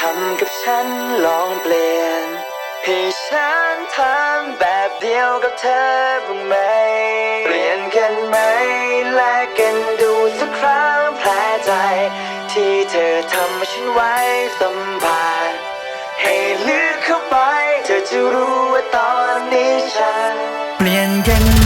ทำกับฉันลองเปลี่ยน ให้ฉันทำแบบเดียวกับเธอบ้างไหม เปลี่ยนกันไหม แลกกันดูสักครั้งแผลใจ ที่เธอทำให้ฉันไว้สัมผัสให้ลึกเข้าไป เธอจะรู้ว่าตอนนี้ฉัน เปลี่ยนกัน